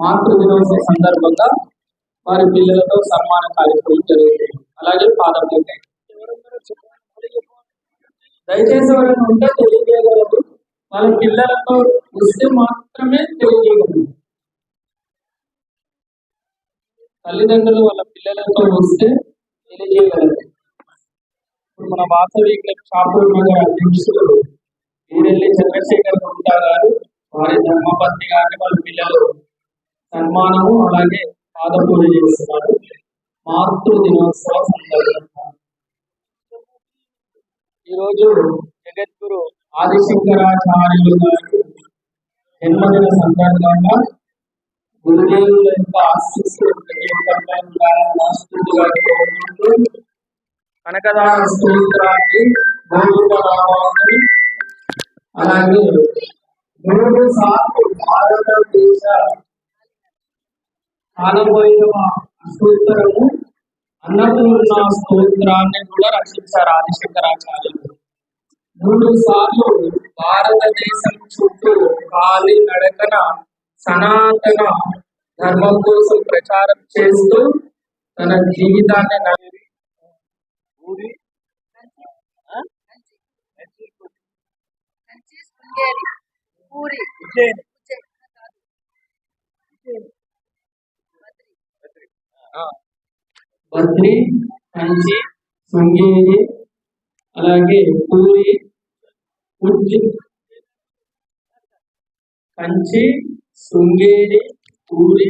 మాతృ దినోత్సవ సందర్భంగా వారి పిల్లలతో సన్మాన కార్యక్రమం జరుగుతుంది అలాగే పాదపూజ దయచేసి ఎవరైనా ఉంటే తెలియజేయగలరు. వాళ్ళ పిల్లలతో వస్తే మాత్రమే తెలియజేయగలరు. తల్లిదండ్రులు వాళ్ళ పిల్లలతో వస్తే తెలియజేయగలరు. ఇప్పుడు మన వాసవి షాపుల షాపూర్ నగర్ వీరెల్లి చంద్రశేఖర్ గుప్తా గారు వారి ధర్మపత్ని గారిని వాళ్ళ పిల్లలు సన్మానము అలాగే పాదపూజ చేస్తున్నారు. మాతృ దినోత్సవ సందర్భంగా. ఈరోజు జగద్గురు ఆదిశంకరాచార్యులు గారి జన్మదిన సందర్భంగా గురుదేవుల యొక్క ఆశీస్సులు కనకదాన స్తోత్రాన్ని గోవింద అలాగే మూడు సార్లు భారతదేశ కాలభైరవ స్తోత్రము అన్నపూర్ణ స్తోత్రాన్ని కూడా రచించారు ఆదిశంకరాచార్యులు. మూడు సార్లు భారతదేశం చుట్టూ కాలి నడకన సనాతన ధర్మం కోసం ప్రచారం చేస్తూ తన జీవితాన్ని నడిపి పూరి బద్రి. ఆ. బద్రి కంచి శృంగేరి అలాగే పూరి ఉజ్జ కంచి శృంగేరి పూరి